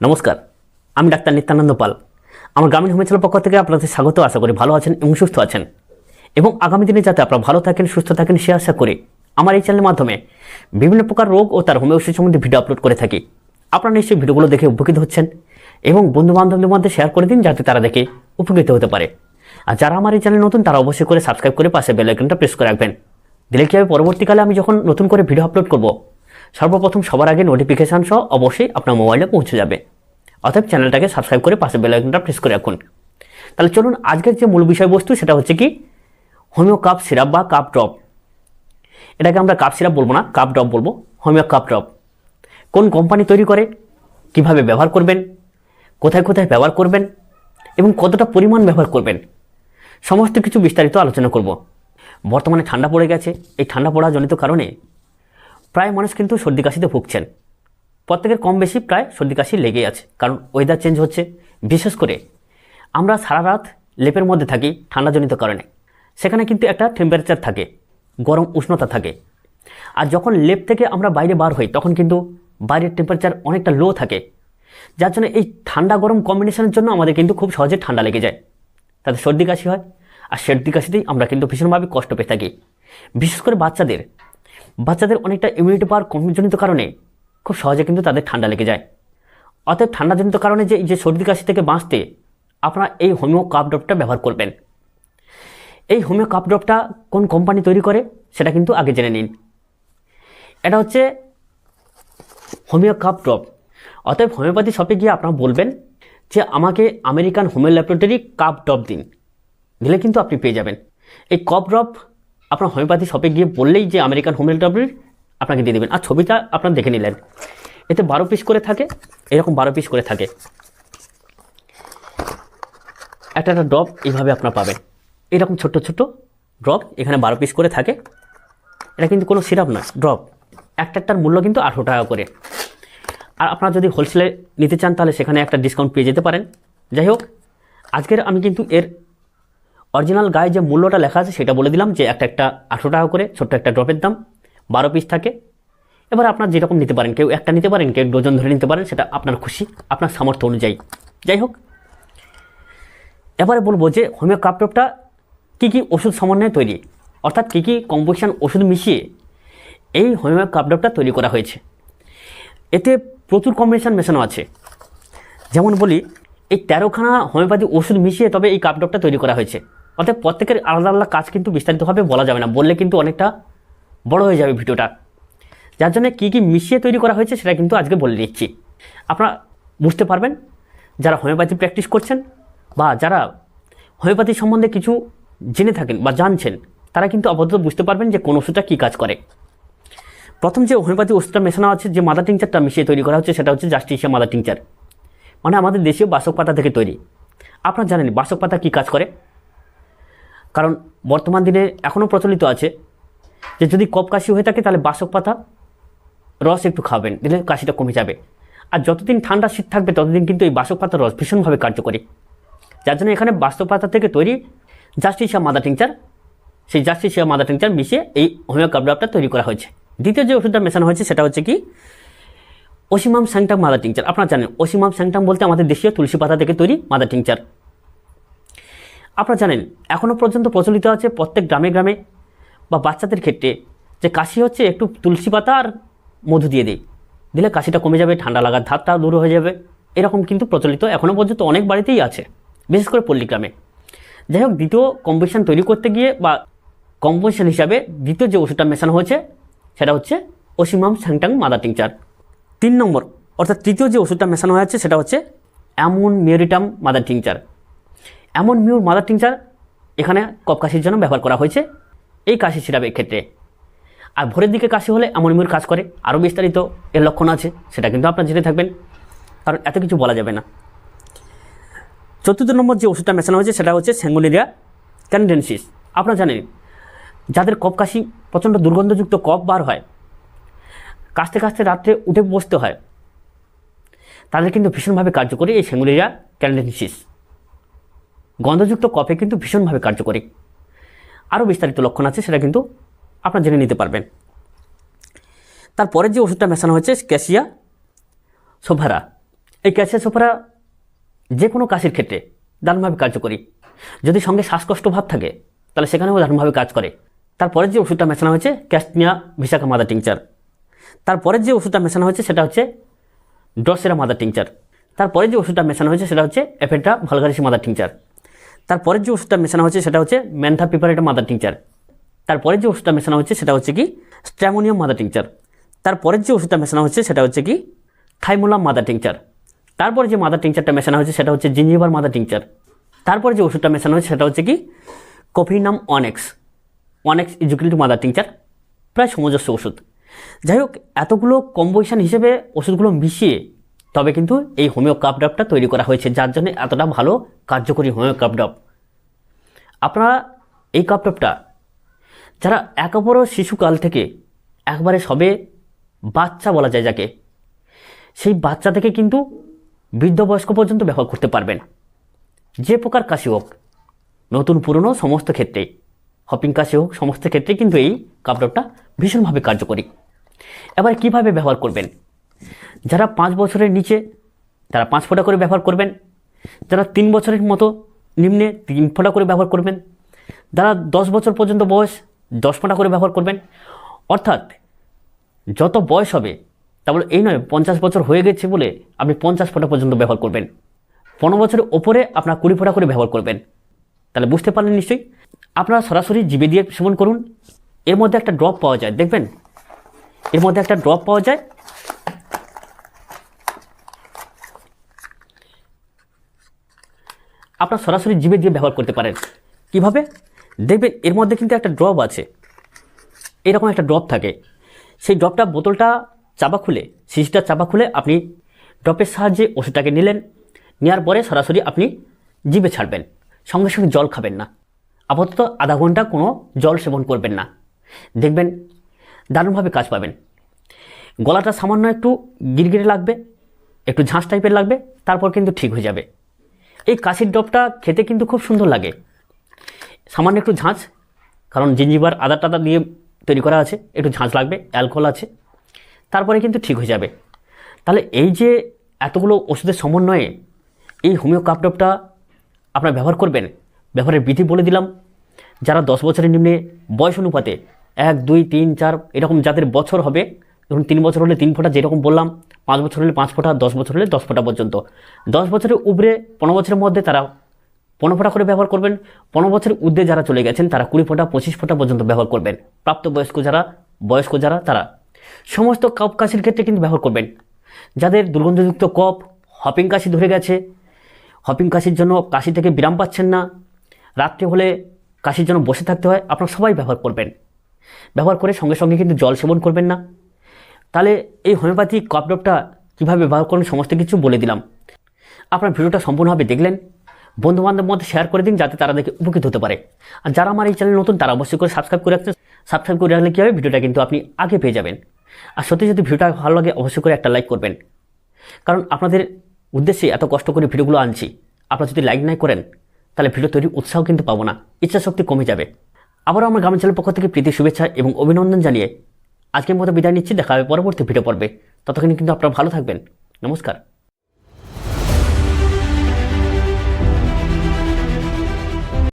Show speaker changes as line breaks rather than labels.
নমস্কার, আমি ডাক্তার নিত্যানন্দ পাল। আমার গ্রামীণ হোমিওপ্যাথির পক্ষ থেকে আপনাদের স্বাগত, আশা করি ভালো আছেন এবং সুস্থ আছেন। এবং আগামী দিনে যাতে আপনারা ভালো থাকেন, সুস্থ থাকেন সে আশা করি আমার এই চ্যানেলের মাধ্যমে বিভিন্ন প্রকার রোগ ও তার হোমিও ওষুধ সম্বন্ধে ভিডিও আপলোড করে থাকি। আপনারা নিশ্চয়ই ভিডিওগুলো দেখে উপকৃত হচ্ছেন এবং বন্ধু বান্ধবদের মধ্যে শেয়ার করে দিন যাতে তারা দেখে উপকৃত হতে পারে। আর যারা আমার এই চ্যানেল নতুন, তারা অবশ্যই করে সাবস্ক্রাইব করে পাশে বেল আইকনটা প্রেস করে রাখবেন। দিলে কি হবে? পরবর্তীকালে আমি যখন নতুন করে ভিডিও আপলোড করব সর্বপ্রথম সবার আগে নোটিফিকেশান সহ অবশ্যই আপনার মোবাইলে পৌঁছে যাবে। অর্থাৎ চ্যানেলটাকে সাবস্ক্রাইব করে পাশে বেল আইকনটা প্রেস করে রাখুন। তাহলে চলুন আজকের যে মূল বিষয়বস্তু সেটা হচ্ছে কি? হোমিও কাপ সিরাপ বা কাপ ড্রপ এটাকে আমরা কাপ সিরাপ বলব না কাপ ড্রপ বলব। হোমিও কাপ ড্রপ কোন কোম্পানি তৈরি করে? কীভাবে ব্যবহার করবেন? কোথায় কোথায় ব্যবহার করবেন? এবং কতটা পরিমাণ ব্যবহার করবেন? সমস্ত কিছু বিস্তারিত আলোচনা করব। বর্তমানে ঠান্ডা পড়ে গেছে। এই ঠান্ডা পড়া জনিত কারণে প্রায় মানুষ কিন্তু সর্দি কাশিতে ভুগছেন। প্রত্যেকের কম বেশি প্রায় সর্দি কাশি লেগেই আছে, কারণ ওয়েদার চেঞ্জ হচ্ছে। বিশেষ করে আমরা সারা রাত লেপের মধ্যে থাকি ঠান্ডাজনিত কারণে। সেখানে কিন্তু একটা টেম্পারেচার থাকে, গরম উষ্ণতা থাকে। আর যখন লেপ থেকে আমরা বাইরে বার হই, তখন কিন্তু বাইরের টেম্পারেচার অনেকটা লো থাকে। যার জন্য এই ঠান্ডা গরম কম্বিনেশনের জন্য আমাদের কিন্তু খুব সহজে ঠান্ডা লেগে যায়। তাতে সর্দি কাশি হয়, আর সর্দি কাশিতেই আমরা কিন্তু ভীষণভাবে কষ্ট পেয়ে থাকি। বিশেষ করে বাচ্চাদের বাচ্চাদের অনেকটা ইমিউনিটি পাওয়ার কমজনিত কারণে খুব সহজে কিন্তু তাদের ঠান্ডা লেগে যায়। অতএব ঠান্ডাজনিত কারণে যে যে সর্দি কাশি থেকে বাঁচতে আপনারা এই হোমিও কাপ ড্রপটা ব্যবহার করবেন। এই হোমিও কাপ ড্রপটা কোন কোম্পানি তৈরি করে সেটা কিন্তু আগে জেনে নিন। এটা হচ্ছে হোমিও কাপ ড্রপ অতএব হোমিওপ্যাথি শপে গিয়ে আপনারা বলবেন যে, আমাকে American homeo laboratory cup drop দিন। দিলে কিন্তু আপনি পেয়ে যাবেন। এই কাপ ড্রপ আপনার হোমিওপ্যাথি শপে গিয়ে বললেই যে আমেরিকান হোমিও ল্যাবরেটরি আপনাকে দিয়ে দেবেন। আর ছবিটা আপনারা দেখে নিলেন। এতে বারো পিস করে থাকে, এরকম বারো পিস করে থাকে। একটা একটা ড্রপ এইভাবে আপনার পাবেন। এরকম ছোট্ট ছোট্ট ড্রপ এখানে বারো পিস করে থাকে। এটা কিন্তু কোনো সিরাপ না ড্রপ একটা, একটার মূল্য কিন্তু আঠেরো টাকা করে। আর আপনারা যদি হোলসেলে নিতে চান, তাহলে সেখানে একটা ডিসকাউন্ট পেয়ে যেতে পারেন। যাই হোক, আজকের আমি কিন্তু এর অরিজিনাল গায়ে যে মূল্যটা লেখা আছে সেটা বলে দিলাম যে একটা একটা আঠেরো টাকা করে, ছোট্ট একটা ড্রপের দাম, বারো পিস থাকে। এবার আপনার যেরকম নিতে পারেন, কেউ একটা নিতে পারেন, কেউ ডজন ধরে নিতে পারেন, সেটা আপনার খুশি, আপনার সামর্থ্য অনুযায়ী। যাই হোক, এবারে বলব যে হোমিও কাপটপটা কী কী ওষুধ সমন্বয়ে তৈরি? অর্থাৎ কী কী কম্পোজিশন ওষুধ মিশিয়ে এই হোমিও কাপডপটা তৈরি করা হয়েছে। এতে প্রচুর কম্বিনেশান মেশানো আছে। যেমন বলি, এই তেরোখানা হোমিওপ্যাথি ওষুধ মিশিয়ে তবে এই কাপডপটা তৈরি করা হয়েছে। অর্থাৎ প্রত্যেকের আলাদা আলাদা কাজ কিন্তু বিস্তারিতভাবে বলা যাবে না। বললে কিন্তু অনেকটা বড় হয়ে যাবে ভিডিওটা। যার জন্য কী কী মিশিয়ে তৈরি করা হয়েছে সেটা কিন্তু আজকে বলে দিচ্ছি। আপনারা বুঝতে পারবেন, যারা হোমিওপ্যাথি প্র্যাকটিস করছেন বা যারা হোমিওপ্যাথি সম্বন্ধে কিছু জেনে থাকেন বা জানছেন, তারা কিন্তু আপাতত বুঝতে পারবেন যে কোন ওষুধটা কী কাজ করে। প্রথম যে হোমিওপ্যাথি ওষুধটা মেশানো আছে, যে মাদার টিংচারটা মিশিয়ে তৈরি করা হচ্ছে, সেটা হচ্ছে জাস্টিসিয়া মাদার টিংচার। মানে আমাদের দেশীয় বাসক পাতা থেকে তৈরি। আপনারা জানেন বাসক পাতা কী কাজ করে? কারণ বর্তমান দিনে এখনও প্রচলিত আছে যে যদি কপ কাশি হয়ে থাকে তাহলে বাসক পাতা রস একটু খাবেন, দিলে কাশিটা কমে যাবে। আর যতদিন ঠান্ডা শীত থাকবে, ততদিন কিন্তু এই বাসক পাতার রস ভীষণভাবে কার্যকরী। যার জন্য এখানে বাস্তব পাতা থেকে তৈরি জাস্টিসিয়া মাদার টিংচার, সেই জাস্টিসিয়া মাদার টিংচার মিশিয়ে এই হোমিও কাপডাপটা তৈরি করা হয়েছে। দ্বিতীয় যে ওষুধটা মেশানো হয়েছে সেটা হচ্ছে কি? Ocimum sanctum mother tincture. আপনারা জানেন ওসিমাম স্যাংটাম বলতে আমাদের দেশীয় তুলসী পাতা থেকে তৈরি মাদার টিংচার। আপনারা জানেন এখনও পর্যন্ত প্রচলিত আছে প্রত্যেক গ্রামে গ্রামে বা বাচ্চাদের ক্ষেত্রে যে কাশি হচ্ছে, একটু তুলসী পাতা আর মধু দিয়ে দিই। দিলে কাশিটা কমে যাবে, ঠান্ডা লাগার ধারটা দূর হয়ে যাবে। এরকম কিন্তু প্রচলিত এখনও পর্যন্ত অনেক বাড়িতেই আছে, বিশেষ করে পল্লী গ্রামে যাই হোক, দ্বিতীয় কম্পোজিশন তৈরি করতে গিয়ে বা কম্পোজিশন হিসাবে দ্বিতীয় যে ওষুধটা মেশানো হয়েছে, সেটা হচ্ছে ওসিমাম স্যাংটাং মাদার টিংচার। তিন নম্বর, অর্থাৎ তৃতীয় যে ওষুধটা মেশানো হয়েছে, সেটা হচ্ছে ammon muriaticum mother tincture. Ammon mur mother tincture এখানে কপ কাশির জন্য ব্যবহার করা হয়েছে। এই কাশি সিরাপের ক্ষেত্রে আর ভোরের দিকে কাশি হলে এমন মিউর কাজ করে। আরও বিস্তারিত এর লক্ষণ আছে, সেটা কিন্তু আপনারা জেনে থাকবেন। কারণ এত কিছু বলা যাবে না। চতুর্থ নম্বর যে ওষুধটা মেশানো হয়েছে, সেটা হচ্ছে স্যাঙ্গুলেরিয়া ক্যান্ডেন্সিস। আপনারা জানেন, যাদের কপ কাশি প্রচণ্ড দুর্গন্ধযুক্ত কপ বার হয়, কাশতে কাশতে রাত্রে উঠে বসতে হয়, তাদের কিন্তু ভীষণভাবে কার্যকরী এই স্যাঙ্গুলেরিয়া ক্যান্ডেন্সিস। গন্ধযুক্ত কফে কিন্তু ভীষণভাবে কার্যকরী। আরও বিস্তারিত লক্ষণ আছে, সেটা কিন্তু আপনারা জেনে নিতে পারবেন। তারপরে যে ওষুধটা মেশানো হয়েছে ক্যাসিয়া সোভারা এই ক্যালসিয়াসোপরা যে কোনো কাশির ক্ষেত্রে দারুণভাবে কার্যকরী। যদি সঙ্গে শ্বাসকষ্ট ভাব থাকে, তাহলে সেখানেও দারুণভাবে কাজ করে। তারপরের যে ওষুধটা মেশানো হয়েছে ক্যাস্টনিয়া ভিসাকা মাদার টিংচার। তারপরের যে ওষুধটা মেশানো হয়েছে, সেটা হচ্ছে ড্রসেরা মাদার টিংচার। তারপরে যে ওষুধটা মেশানো হয়েছে, সেটা হচ্ছে এফেন্টা ভালগারিসি মাদার টিংচার। তারপরের যে ওষুধটা মেশানো হচ্ছে সেটা হচ্ছে ম্যান্থা পিপারেটা মাদার টিংচার। তারপরে যে ওষুধটা মেশানো হচ্ছে সেটা হচ্ছে কি স্ট্র্যামোনিয়াম মাদার টিংচার। তারপরের যে ওষুধটা মেশানো হচ্ছে সেটা হচ্ছে কি থাইমোলাম মাদার টিংচার। তারপরে যে মাদার টিংচারটা মেশানো হচ্ছে সেটা হচ্ছে জিঞ্জিবার মাদার টিংচার। তারপরে যে ওষুধটা মেশানো হচ্ছে সেটা হচ্ছে কি কফিনাম অনেক্স। অনেক্স ইজুকিল টু মাদার টিংচার। প্রায় সমজস্ব ওষুধ। যাই হোক, এতগুলো কম্বোজিশন হিসেবে ওষুধগুলো মিশিয়ে তবে কিন্তু এই হোমিও কাপ ড্রপটা তৈরি করা হয়েছে, যার জন্য এতটা ভালো কার্যকরী হোমিও কাপ ড্রপ আপনারা এই কাপ ড্রপটা যারা একেবারে শিশুকাল থেকে একবারে সবে বাচ্চা বলা যায় যাকে, সেই বাচ্চা থেকে কিন্তু বৃদ্ধ বয়স্ক পর্যন্ত ব্যবহার করতে পারবেন। যে প্রকার কাশি হোক, নতুন পুরনো সমস্ত ক্ষেত্রে, হপিং কাশি হোক, সমস্ত ক্ষেত্রে কিন্তু এই কাপড়টা ভীষণভাবে কার্যকরী। এবার কীভাবে ব্যবহার করবেন? যারা পাঁচ বছরের নিচে, তারা পাঁচ ফোঁটা করে ব্যবহার করবেন। যারা তিন বছরের মতো নিম্নে, তিন ফোঁটা করে ব্যবহার করবেন। যারা দশ বছর পর্যন্ত বয়স, দশ ফোঁটা করে ব্যবহার করবেন। অর্থাৎ যত বয়স হবে, তা বলে এই নয়, পঞ্চাশ বছর হয়ে গেছে বলে আপনি পঞ্চাশ ফোঁটা পর্যন্ত ব্যবহার করবেন। পনেরো বছরের ওপরে আপনার কুড়ি ফোঁটা করে ব্যবহার করবেন। তাহলে বুঝতে পারলেন নিশ্চয়ই? আপনারা সরাসরি জিবে দিয়ে সেবন করুন। এর মধ্যে একটা ড্রপ পাওয়া যায়, দেখবেন? এর মধ্যে একটা ড্রপ পাওয়া যায়। আপনার সরাসরি জিবে দিয়ে ব্যবহার করতে পারেন। কীভাবে? দেখবেন এর মধ্যে কিন্তু একটা ড্রপ আছে। এরকম একটা ড্রপ থাকে। সেই ড্রপটা বোতলটা চাপা খুলে শিশিটা চাপা খুলে আপনি ড্রপের সাহায্যে ওষুধটাকে নিলেন। নেওয়ার পরে সরাসরি আপনি জিভে ছাড়বেন। সঙ্গে সঙ্গে জল খাবেন না। আপাতত আধা ঘণ্টা কোনো জল সেবন করবেন না। দেখবেন দারুণভাবে কাজ পাবেন। গলাটা সামান্য একটু গিরগিরে লাগবে, একটু ঝাঁস টাইপের লাগবে, তারপর কিন্তু ঠিক হয়ে যাবে। এই কাশির ডবটা খেতে কিন্তু খুব সুন্দর লাগে। সামান্য একটু ঝাঁঝ কারণ জিঞ্জিবার আদা টাদা দিয়ে তৈরি করা আছে, একটু ঝাঁঝ লাগবে, অ্যালকোহল আছে, তারপরে কিন্তু ঠিক হয়ে যাবে। তাহলে এই যে এতগুলো ওষুধের সমন্বয়ে এই হোমিও কাপডপটা আপনারা ব্যবহার করবেন, ব্যবহারের বিধি বলে দিলাম, যারা দশ বছরের নিম্নে বয়স অনুপাতে এক, দুই, তিন, চার, এরকম যাদের বছর হবে ধরুন তিন বছর হলে তিন ফোঁটা যেরকম বললাম, পাঁচ বছর হলে পাঁচ ফোঁটা, দশ বছর হলে দশ ফোঁটা পর্যন্ত। দশ বছরের উপরে পনেরো বছরের মধ্যে তারা পনেরো ফোঁটা করে ব্যবহার করবেন, পনেরো বছরের ঊর্ধ্বে যারা চলে গেছেন তারা কুড়ি ফোঁটা, পঁচিশ ফোঁটা পর্যন্ত ব্যবহার করবেন। প্রাপ্তবয়স্ক যারা, বয়স্ক যারা, তারা। সমস্ত কপ কাশির ক্ষেত্রে কিন্তু ব্যবহার করবেন। যাদের দুর্গন্ধযুক্ত কপ হপিং কাশি ধরে গেছে, হপিং কাশির জন্য কাশি থেকে বিরাম পাচ্ছেন না, রাত্রে হলে কাশির জন্য বসে থাকতে হয়, আপনারা সবাই ব্যবহার করবেন। ব্যবহার করে সঙ্গে সঙ্গে কিন্তু জল সেবন করবেন না। তাহলে এই হোমিওপ্যাথি কপডপটা কীভাবে ব্যবহার করেন, সমস্ত কিছু বলে দিলাম। আপনার ভিডিওটা সম্পূর্ণভাবে দেখলেন। বন্ধুবান্ধবের মধ্যে শেয়ার করে দিন, যাতে তারা দেখে উপকৃত হতে পারে। আর যারা আমার এই চ্যানেল নতুন, তারা অবশ্যই করে সাবস্ক্রাইব করে রাখছেন সাবস্ক্রাইব করে রাখলে কী হবে? ভিডিওটা কিন্তু আপনি আগে পেয়ে যাবেন। আর সত্যি যদি ভিডিওটা ভালো লাগে, অবশ্যই করে একটা লাইক করবেন। কারণ আপনাদের উদ্দেশ্যে এত কষ্ট করে ভিডিওগুলো আনছি। আপনারা যদি লাইক নাই করেন, তাহলে ভিডিও তৈরির উৎসাহ কিন্তু পাবো না। ইচ্ছা শক্তি কমে যাবে। আবারও আমার গ্রামাঞ্চলের পক্ষ থেকে প্রীতি শুভেচ্ছা এবং অভিনন্দন জানিয়ে আজকের মতো বিদায় নিচ্ছি, দেখা হবে পরবর্তী ভিডিও পর্বে। ততক্ষণ কিন্তু আপনারা ভালো থাকবেন। নমস্কার।